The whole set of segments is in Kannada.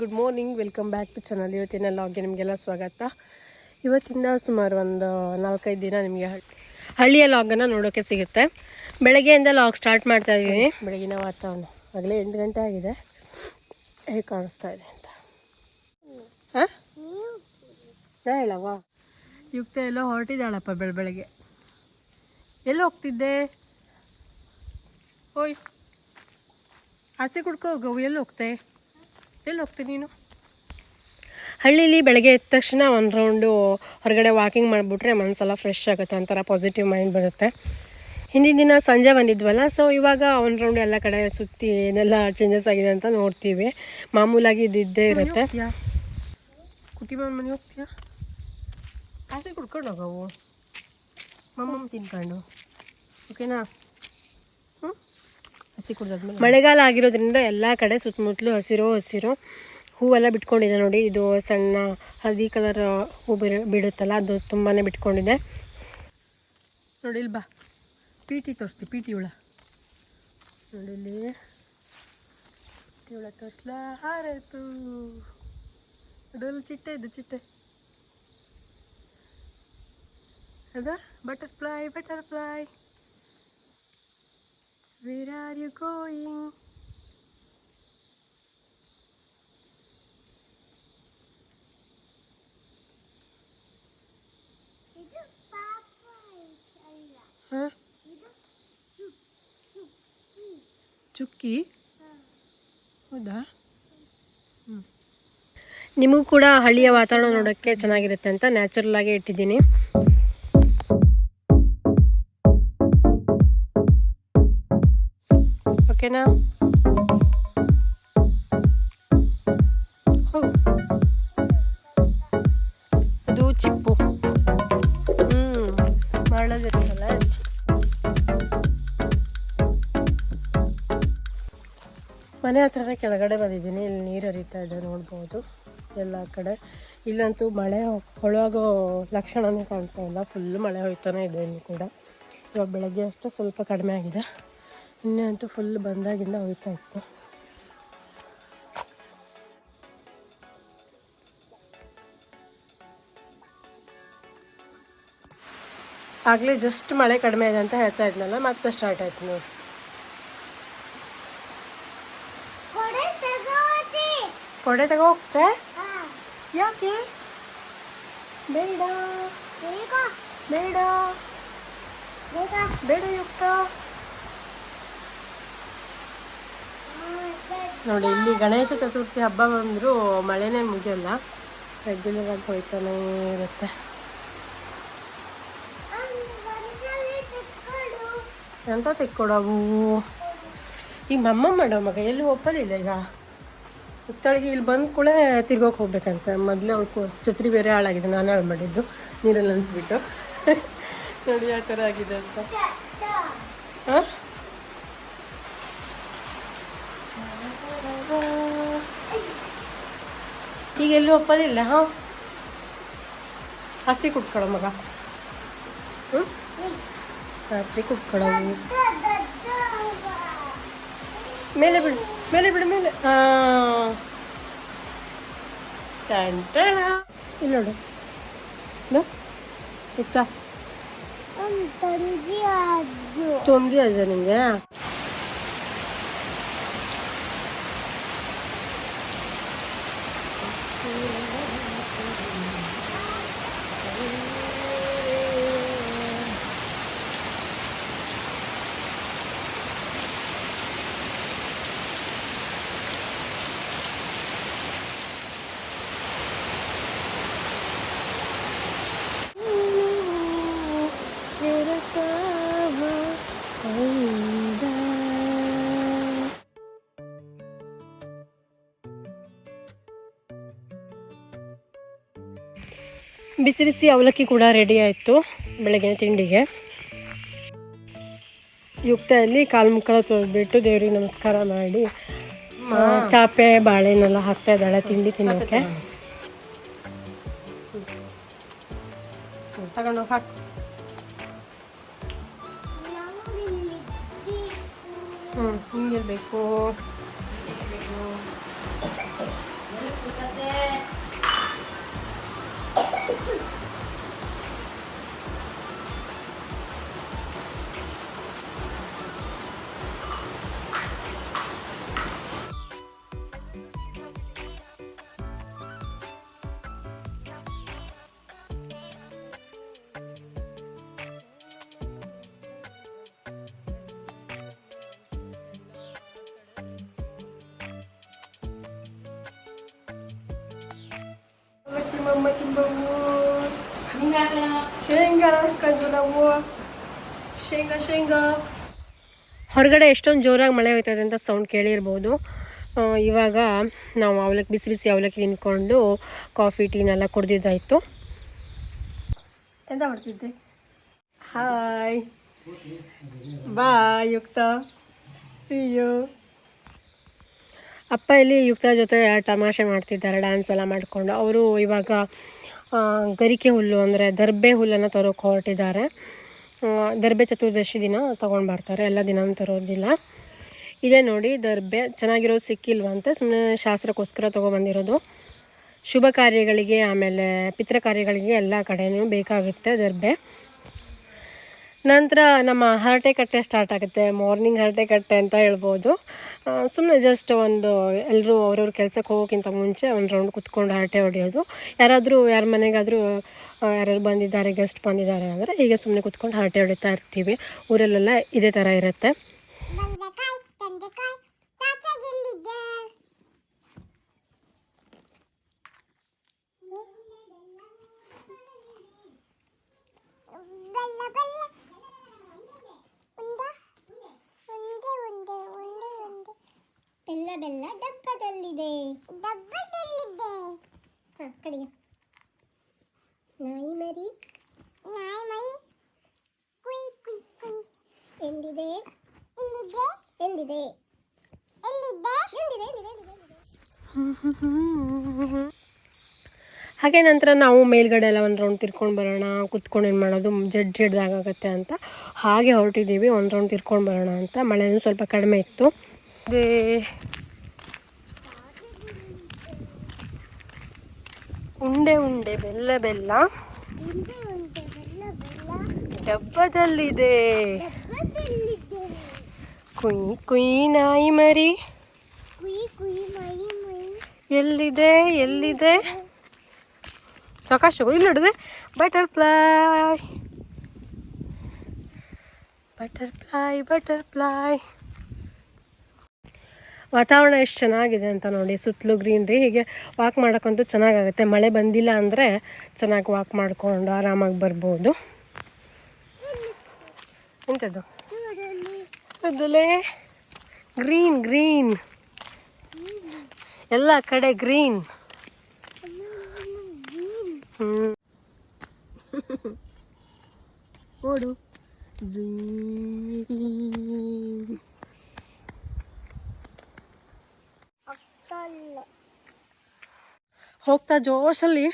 Good morning welcome back to channel ಇವತ್ತಿನ ಲಾಗ್ಗೆ ನಿಮಗೆಲ್ಲ ಸ್ವಾಗತ. ಇವತ್ತಿನ ಸುಮಾರು ಒಂದು ನಾಲ್ಕೈದು ದಿನ ನಿಮಗೆ ಹಳ್ಳಿಯ ಲಾಗನ್ನು ನೋಡೋಕ್ಕೆ ಸಿಗುತ್ತೆ. ಬೆಳಗ್ಗೆಯಿಂದ ಲಾಗ್ ಸ್ಟಾರ್ಟ್ ಮಾಡ್ತಾ ಇದ್ದೀನಿ. ಬೆಳಗಿನ ವಾತಾವರಣ. ಆಗಲೇ ಎಂಟು ಗಂಟೆ ಆಗಿದೆ. ಹೇಗೆ ಕಾಣಿಸ್ತಾ ಇದೆ ಅಂತ. ಹಾಂ? ನಾ ಹೇಳವಾ ಯುಕ್ತ ಎಲ್ಲೋ ಹೊರಟಿದ್ದಾಳಪ್ಪ ಬೆಳ ಬೆಳಗ್ಗೆ. ಎಲ್ಲಿ ಹೋಗ್ತಿದ್ದೆ? ಓಯ್. ಹಸಿ ಕುಡ್ಕೋ ಹೋಗವು ಎಲ್ಲಿ ಹೋಗ್ತೆ? ಎಲ್ಲಿ ಹೋಗ್ತೀನಿ ನೀನು? ಹಳ್ಳೀಲಿ ಬೆಳಗ್ಗೆ ಎದ್ದ ತಕ್ಷಣ ಒಂದು ರೌಂಡು ಹೊರಗಡೆ ವಾಕಿಂಗ್ ಮಾಡಿಬಿಟ್ರೆ ಮನಸ್ಸೆಲ್ಲ ಫ್ರೆಶ್ ಆಗುತ್ತೆ ಒಂಥರ ಪಾಸಿಟಿವ್ ಮೈಂಡ್ ಬರುತ್ತೆ. ಹಿಂದಿನ ದಿನ ಸಂಜೆ ಬಂದಿದ್ವಲ್ಲ ಸೊ ಇವಾಗ ಒಂದು ರೌಂಡ್ ಎಲ್ಲ ಕಡೆ ಸುತ್ತಿ ಏನೆಲ್ಲ ಚೇಂಜಸ್ ಆಗಿದೆ ಅಂತ ನೋಡ್ತೀವಿ. ಮಾಮೂಲಾಗಿ ಇದ್ದಿದ್ದೇ ಇರುತ್ತೆ. ಕುಟುಂಬ ಮನೆ ಹೋಗ್ತೀಯಾ? ಆಸೆ ಕುಡ್ಕೊಂಡು ಹೋಗವು ಮಮ್ಮಮ್ಮ ತಿನ್ಕೊಂಡು. ಓಕೆನಾ ಹಸಿ ಕುಡ್ದಾದ್ಮೇಲೆ. ಮಳೆಗಾಲ ಆಗಿರೋದ್ರಿಂದ ಎಲ್ಲ ಕಡೆ ಸುತ್ತಮುತ್ತಲು ಹಸಿರು ಹಸಿರು ಹೂವೆಲ್ಲ ಬಿಟ್ಕೊಂಡಿದೆ ನೋಡಿ. ಇದು ಸಣ್ಣ ಹಳದಿ ಕಲರ್ ಹೂ ಬಿಡು ಬಿಡುತ್ತಲ್ಲ ಅದು ತುಂಬಾ ಬಿಟ್ಕೊಂಡಿದೆ. ನೋಡಿ ಇಲ್ಲಿ ಬಾ. ಪೀಟಿ ಟಿ ತೋರಿಸ್ತಿ ಪಿ ಟಿ ಹುಳ. ನೋಡಿ ಇಲ್ಲಿ ಪಿ ಟಿ ಹುಳ ತೋರಿಸ್ಲಾ. ಹಾರಾಯ್ತು ಅದರಲ್ಲಿ ಚಿಟ್ಟೆ ಇದು ಚಿಟ್ಟೆ. ಅದ? Butterfly butterfly where are you going? ಹಾಂ ಚುಕ್ಕಿ ಹೌದಾ? ಹ್ಞೂ ನಿಮಗೂ ಕೂಡ ಹಳ್ಳಿಯ ವಾತಾವರಣ ನೋಡೋಕ್ಕೆ ಚೆನ್ನಾಗಿರುತ್ತೆ ಅಂತ ನ್ಯಾಚುರಲ್ ಆಗಿ ಇಟ್ಟಿದ್ದೀನಿ. ಓಕೆನಾ? ಹೋಗು ಅದು ಚಿಪ್ಪು. ಮಾಡೋದಿರಲ್ಲ ಮನೆ ಹತ್ರನೇ ಕೆಳಗಡೆ ಬಂದಿದ್ದೀನಿ, ಇಲ್ಲಿ ನೀರು ಹರಿತಾ ಇದೆ ನೋಡ್ಬೋದು ಎಲ್ಲ ಕಡೆ. ಇಲ್ಲಂತೂ ಮಳೆ ಹೊಳಗೋ ಲಕ್ಷಣವೇ ಕಾಣ್ತಾ ಇಲ್ಲ ಫುಲ್ ಮಳೆ ಹೋಯ್ತಾನೆ ಇದೆ ಇಲ್ಲಿ ಕೂಡ. ಇವಾಗ ಬೆಳಗ್ಗೆ ಅಷ್ಟೇ ಸ್ವಲ್ಪ ಕಡಿಮೆ ಆಗಿದೆ. ನಿನ್ನೆ ಅಂತೂ ಫುಲ್ ಬಂದಾಗಿಂದ ಹೋಯ್ತಾ ಇತ್ತು. ಆಗಲೇ ಜಸ್ಟ್ ಮಳೆ ಕಡಿಮೆ ಇದೆ ಅಂತ ಹೇಳ್ತಾ ಇದ್ನಲ್ಲ ಮತ್ತೆ ಸ್ಟಾರ್ಟ್ ಆಯ್ತು ನೋಡಿ. ಕೊಡೆ ತಗೋ ಹೋಗ್ತೆ ಯಾಕೆ? ಬೇಡ. ಬೇಡ. ಬೇಡ ಯುಕ್ತ. ನೋಡಿ, ಇಲ್ಲಿ ಗಣೇಶ ಚತುರ್ಥಿ ಹಬ್ಬ ಬಂದರೂ ಮಳೆನೇ ಮುಗಿಯಲ್ಲ. ರೆಗ್ಯುಲರ್ ಆಗಿ ಹೋಯ್ತಾನೆ ಇರುತ್ತೆ. ಎಂತ ತೆಕ್ಕೊಡವು? ಈಗ ಮಮ್ಮ ಮಾಡೋ ಮಗ ಎಲ್ಲಿ ಒಪ್ಪಲಿಲ್ಲ ಈಗ? ಉತ್ತಳಿಗೆ ಇಲ್ಲಿ ಬಂದ ಕೂಡ ತಿರ್ಗೋಕೆ ಹೋಗ್ಬೇಕಂತ. ಮೊದಲೇ ಅವಳು ಛತ್ರಿ ಬೇರೆ ಹಾಳಾಗಿದೆ, ನಾನು ಹಾಳು ಮಾಡಿದ್ದು. ನೀರಲ್ಲಿ ಅನ್ಸ್ಬಿಟ್ಟು ನೋಡಿ ಯಾವ ಥರ ಆಗಿದೆ ಅಂತ. ಹಾಂ ಈಗ ಎಲ್ಲೂ ಒಪ್ಪಲಿಲ್ಲ ಹಾಂ? ಹಸಿ ಕುಟ್ಕೊಳ್ಳೋ ಮಗ. ಹ್ಞೂ ಹಸಿ ಕುಟ್ಕೊಳ್ಳೋ ಮೇಲೆ ಬಿಡು ಮೇಲೆ ಬಿಡು ಮೇಲೆ. ಹಾಂ ಇಲ್ಲಿ ನೋಡು. ಇತ್ತ. ತೊಂದಿ ಅಜ್ಜ ನಿಂಗೆ? ಬಿಸಿ ಬಿಸಿ ಅವಲಕ್ಕಿ ಕೂಡ ರೆಡಿ ಆಯಿತು ಬೆಳಗಿನ ತಿಂಡಿಗೆ. ಯುಕ್ತದಲ್ಲಿ ಕಾಲು ಮುಖ ತೊಳೆದ್ಬಿಟ್ಟು ದೇವ್ರಿಗೆ ನಮಸ್ಕಾರ ಮಾಡಿ ಚಾಪೆ ಬಾಳೆನೆಲ್ಲ ಹಾಕ್ತಾ ಇದ್ದಾಳೆ ತಿಂಡಿ ತಿನ್ನೋಕ್ಕೆ ಹ್ಞೂ ಹಿಂಗಿರ್ಬೇಕು. ತಿಂಬವು ಶೇಂಗಾ ಹಾಕೊಂಡು ನಾವು ಶೇಂಗಾ ಶೇಂಗಾ. ಹೊರಗಡೆ ಎಷ್ಟೊಂದು ಜೋರಾಗಿ ಮಳೆ ಹೋಯ್ತದೆ ಅಂತ ಸೌಂಡ್ ಕೇಳಿರ್ಬೋದು. ಆ, ಇವಾಗ ನಾವು ಅವಲಕ್ಕಿ ಬಿಸಿ ಬಿಸಿ ಅವಲಕ್ಕಿ ತಿನ್ಕೊಂಡು ಕಾಫಿ ಟೀನೆಲ್ಲ ಕುಡ್ದಿದ್ದಾಯಿತು. ಎಂತ ಮಾಡ್ತಿದ್ದೆ? ಹಾಯ್ ಬಾಯ್ ಯುಕ್ತ ಸಿ ಯು ಅಪ್ಪ ಇಲ್ಲಿ ಯುಕ್ತ ಜೊತೆ ತಮಾಷೆ ಮಾಡ್ತಿದ್ದಾರೆ ಡ್ಯಾನ್ಸ್ ಎಲ್ಲ ಮಾಡಿಕೊಂಡು. ಅವರು ಇವಾಗ ಗರಿಕೆ ಹುಲ್ಲು ಅಂದರೆ ದರ್ಬೆ ಹುಲ್ಲನ್ನು ತರೋಕೆ ಹೊರಟಿದ್ದಾರೆ. ದರ್ಬೆ ಚತುರ್ದಶಿ ದಿನ ತೊಗೊಂಡು ಬರ್ತಾರೆ, ಎಲ್ಲ ದಿನ ತರೋದಿಲ್ಲ. ಇದೇ ನೋಡಿ ದರ್ಬೆ, ಚೆನ್ನಾಗಿರೋದು ಸಿಕ್ಕಿಲ್ವಂತೆ ಸುಮ್ಮನೆ ಶಾಸ್ತ್ರಕ್ಕೋಸ್ಕರ ತೊಗೊಬಂದಿರೋದು. ಶುಭ ಕಾರ್ಯಗಳಿಗೆ, ಆಮೇಲೆ ಪಿತೃ ಕಾರ್ಯಗಳಿಗೆ ಎಲ್ಲ ಕಡೆಯೂ ಬೇಕಾಗುತ್ತೆ ದರ್ಬೆ. ನಂತರ ನಮ್ಮ ಹರಟೆ ಕಟ್ಟೆ ಸ್ಟಾರ್ಟ್ ಆಗುತ್ತೆ. ಮಾರ್ನಿಂಗ್ ಹರಟೆ ಕಟ್ಟೆ ಅಂತ ಹೇಳ್ಬೋದು. ಸುಮ್ಮನೆ ಜಸ್ಟ್ ಒಂದು ಎಲ್ಲರೂ ಅವ್ರವ್ರ ಕೆಲಸಕ್ಕೆ ಹೋಗೋಕ್ಕಿಂತ ಮುಂಚೆ ಒಂದು ರೌಂಡ್ ಕುತ್ಕೊಂಡು ಹರಟೆ ಹೊಡೆಯೋದು. ಯಾರಾದರೂ ಯಾರ ಮನೆಗಾದರೂ ಯಾರ್ಯಾರು ಬಂದಿದ್ದಾರೆ ಗೆಸ್ಟ್ ಬಂದಿದ್ದಾರೆ ಅಂದರೆ ಹೀಗೆ ಸುಮ್ಮನೆ ಕುತ್ಕೊಂಡು ಹರಟೆ ಹೊಡಿತಾ ಇರ್ತೀವಿ. ಊರಲ್ಲೆಲ್ಲ ಇದೇ ಥರ ಇರುತ್ತೆ ಬಂದಕಾಯ್ ತಂದಕಾಯ್ ತಾತಾಗೆಲ್ಲಿದ್ದೆ ಬಲ್ಲ ಬಲ್ಲ ಉಂಡ ಉಂಡೆ ಉಂಡೆ ಉಂಡೆ ಉಂಡೆ ಬೆಲ್ಲ ಡಬ್ಬದಲ್ಲಿದೆ. ಡಬ್ಬದಲ್ಲಿದೆ. ಹಾಂ ಕಡೆಗೆ. ನಾಯಿ ಮರಿ. ನಾಯಿ ಮರಿ. ಕುಯ್ ಕುಯ್ ಕುಯ್. ಎಂದಿದೆ? ಎಲ್ಲಿದೆ ಎಂದಿದೆ? ಎಲ್ಲಿದೆ ಎಂದಿದೆ ಎಂದಿದೆ ಎಂದಿದೆ ಹಾಗೆ ನಂತರ ನಾವು ಮೇಲ್ಗಡೆ ಎಲ್ಲ ಒಂದು ರೌಂಡ್ ತಿರ್ಕೊಂಡು ಬರೋಣ. ಕುತ್ಕೊಂಡು ಏನು ಮಾಡೋದು? ಜಡ್ ಜಡ್ದಾಗತ್ತೆ ಅಂತ. ಹಾಗೆ ಹೊರಟಿದ್ದೀವಿ. ಒಂದು ರೌಂಡ್ ತಿರ್ಕೊಂಡು ಬರೋಣ ಅಂತ. ಮಳೆನೂ ಸ್ವಲ್ಪ ಕಡಿಮೆ ಇತ್ತು. ಅದೇ ಉಂಡೆ ಉಂಡೆ ಬೆಲ್ಲ ಬೆಲ್ಲ. ಡಬ್ಬದಲ್ಲಿದೆ. ಕುಯ್ ಕುಯ್ ನಾಯಿ ಮರಿ. ಎಲ್ಲಿದೆ ಎಲ್ಲಿದೆ? ಚಕಾಶು ಇಲ್ಲಿ ನೋಡಿದೆ. ಬಟರ್ಫ್ಲೈ ಬಟರ್ಫ್ಲೈ ಬಟರ್ಫ್ಲೈ ವಾತಾವರಣ ಎಷ್ಟು ಚೆನ್ನಾಗಿದೆ ಅಂತ ನೋಡಿ, ಸುತ್ತಲೂ ಗ್ರೀನ್ರಿ ಹೀಗೆ ವಾಕ್ ಮಾಡೋಕ್ಕಂತೂ ಚೆನ್ನಾಗಾಗುತ್ತೆ. ಮಳೆ ಬಂದಿಲ್ಲ ಅಂದರೆ ಚೆನ್ನಾಗಿ ವಾಕ್ ಮಾಡಿಕೊಂಡು ಆರಾಮಾಗಿ ಬರ್ಬೋದು. ಎಂಥದ್ದು ಅದಲೇ ಅದಲ್ಲೇ ಗ್ರೀನ್ ಗ್ರೀನ್ ಎಲ್ಲ ಕಡೆ ಗ್ರೀನ್ ಹ್ಞೂ ಓಡು. ಅಕ್ಕಲ್ಲ ಹೋಗ್ತಾ ಜೋಶಲ್ಲಿ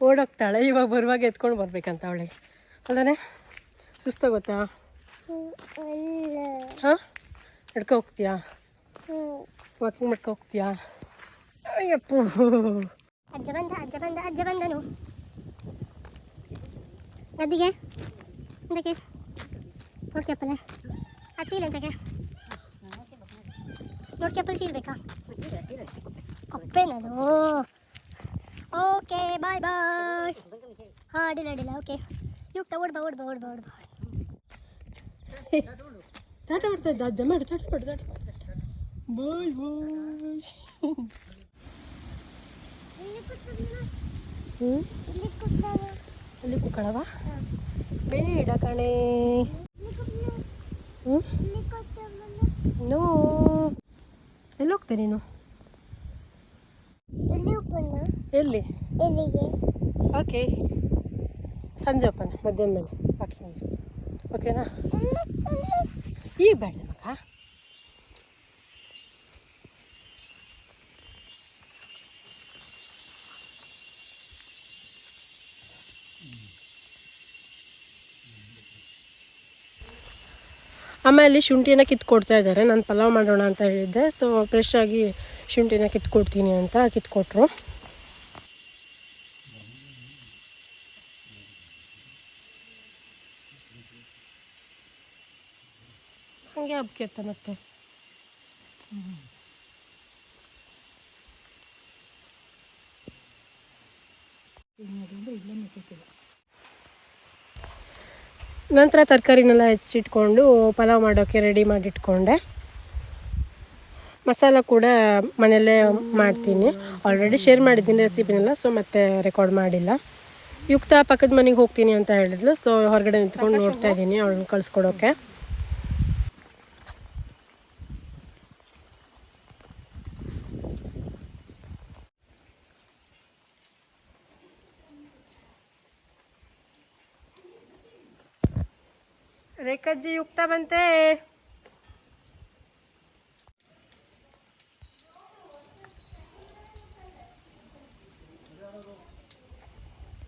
ಓಡೋಗ್ತಾಳೆ. ಇವಾಗ ಬರುವಾಗ ಎತ್ಕೊಂಡು ಬರ್ಬೇಕಂತ ಅವಳಿಗೆ. ಅಲ್ಲನೆ? ಸುಸ್ತಾಗುತ್ತಾ ಹಾಂ? ನಡ್ಕೊ ಹೋಗ್ತೀಯಾ? ವಾಕಿಂಗ್ ಮಾಡ್ಕೊ ಹೋಗ್ತೀಯಾ? ಅಯ್ಯಪ್ಪ. ಅಜ್ಜ ಬಂದ ಅಜ್ಜ ಬಂದ ಅಜ್ಜ ಬಂದನು. ಗದ್ದಿಗೆ ಅದಕ್ಕೆ ನೋಡ್ಕ್ಯಪ್ಪಲ್ಲ ಆ ಚೀಲ ಎಂತಕ್ಕೆ ನೋಡ್ಕ್ಯಪ್ಪಲ್ ಚೀಲ್ ಬೇಕಾ ಕಪ್ಪೇನದು ಓಕೆ ಬಾಯ್ ಬಾಯ್ ಹಾಂ ಅಡ್ಡಿಲ್ಲ ಅಡ್ಡಿಲ್ಲ ಓಕೆ ಯುಕ್ತ ಓಡ್ಬಾ ಓಡ್ಬಾ ಓಡ್ಬಾ ಓಡ್ಬಾ ಟಾಟ ಮಾಡ್ತಾ ಇದ್ದ ಅಜ್ಜ ಮಾಡು ಟಾಟ ಮಾಡು ಟಾಟ ಮಾಡು ಬಾಯ್ ಬಾಯ್ ಹ್ಞೂ ಅಲ್ಲಿ ಕುಕ್ಕಳವ ಬೇಡ ಕಣೆ ಹ್ಞೂ ನೋ ಎಲ್ಲಿ ಹೋಗ್ತೆ ನೀನು? ಎಲ್ಲಿ ಹೋಗೋಣ ಎಲ್ಲಿ? ಎಲ್ಲಿಗೆ? ಓಕೆ. ಸಂಜೆ ಓಪನ್. ಮಧ್ಯಾಹ್ನ ಮೇಲೆ. ಓಕೆನಾ? ಈಗ ಬೇಡ ಮಗ ಆಮೇಲೆ ಶುಂಠಿನ ಕಿತ್ಕೊಡ್ತಾ ಇದ್ದಾರೆ. ನಾನು ಪಲಾವ್ ಮಾಡೋಣ ಅಂತ ಹೇಳಿದ್ದೆ. ಸೊ ಫ್ರೆಶ್ ಆಗಿ ಶುಂಠಿನ ಕಿತ್ಕೊಡ್ತೀನಿ ಅಂತ ಕಿತ್ಕೊಟ್ರು. ಹಂಗೆ ಇಲ್ಲ ಮತ್ತೆ. ನಂತರ ತರಕಾರಿನೆಲ್ಲ ಹೆಚ್ಚಿಟ್ಕೊಂಡು ಪಲಾವ್ ಮಾಡೋಕ್ಕೆ ರೆಡಿ ಮಾಡಿಟ್ಕೊಂಡೆ. ಮಸಾಲ ಕೂಡ ಮನೆಯಲ್ಲೇ ಮಾಡ್ತೀನಿ. ಆಲ್ರೆಡಿ ಶೇರ್ ಮಾಡಿದ್ದೀನಿ ರೆಸಿಪಿನೆಲ್ಲ ಸೊ ಮತ್ತೆ ರೆಕಾರ್ಡ್ ಮಾಡಿಲ್ಲ. ಯುಕ್ತ ಪಕ್ಕದ ಮನೆಗೆ ಹೋಗ್ತೀನಿ ಅಂತ ಹೇಳಿದ್ಲು ಸೊ ಹೊರಗಡೆ ನಿಂತ್ಕೊಂಡು ನೋಡ್ತಾ ಇದ್ದೀನಿ ಅವಳನ್ನ ಕಳಿಸ್ಕೊಡೋಕೆ ರೇಖಾಜಿ ಯುಕ್ತ ಬಂತೆ.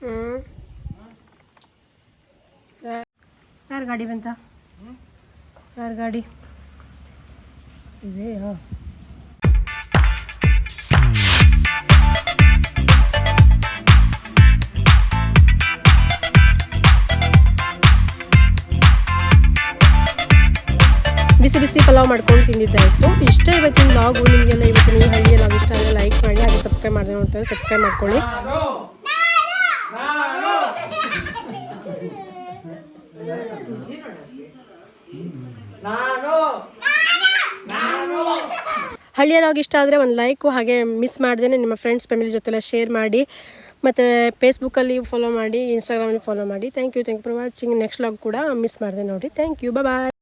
ಹ್ಮ್. ಯಾರ ಗಾಡಿ ಬಂತ? ಯಾರ ಗಾಡಿ? ಇದೆ ಬಿಸಿ ಪಲಾವ್ ಮಾಡ್ಕೊಂಡು ತಿಂದಿದ್ದಾಯಿತು ಇಷ್ಟ ಇವತ್ತಿನ ಲಾಗು ನಿಮಗೆಲ್ಲ ಇವತ್ತಿನ ಈ ಹಳ್ಳಿ ಲಾಗ್ ಇಷ್ಟ ಎಲ್ಲ ಲೈಕ್ ಮಾಡಿ, ಹಾಗೆ ಸಬ್ಸ್ಕ್ರೈಬ್ ಮಾಡಿದೆ ನೋಡ್ತಾರೆ ಸಬ್ಸ್ಕ್ರೈಬ್ ಮಾಡ್ಕೊಳ್ಳಿ. ಹಳ್ಳಿಯ ಲಾಗ್ ಇಷ್ಟ ಆದರೆ ಒಂದು ಲೈಕು ಹಾಗೆ ಮಿಸ್ ಮಾಡ್ದೇ ನಿಮ್ಮ ಫ್ರೆಂಡ್ಸ್ ಫ್ಯಾಮಿಲಿ ಜೊತೆಲ್ಲ ಶೇರ್ ಮಾಡಿ. ಮತ್ತು ಫೇಸ್ಬುಕ್ಕಲ್ಲಿ ಫಾಲೋ ಮಾಡಿ ಇನ್ಸ್ಟಾಗ್ರಾಮಲ್ಲಿ ಫಾಲೋ ಮಾಡಿ. Thank you thank you for watching next log ಕೂಡ ಮಿಸ್ ಮಾಡಿದೆ ನೋಡಿ. Thank you bye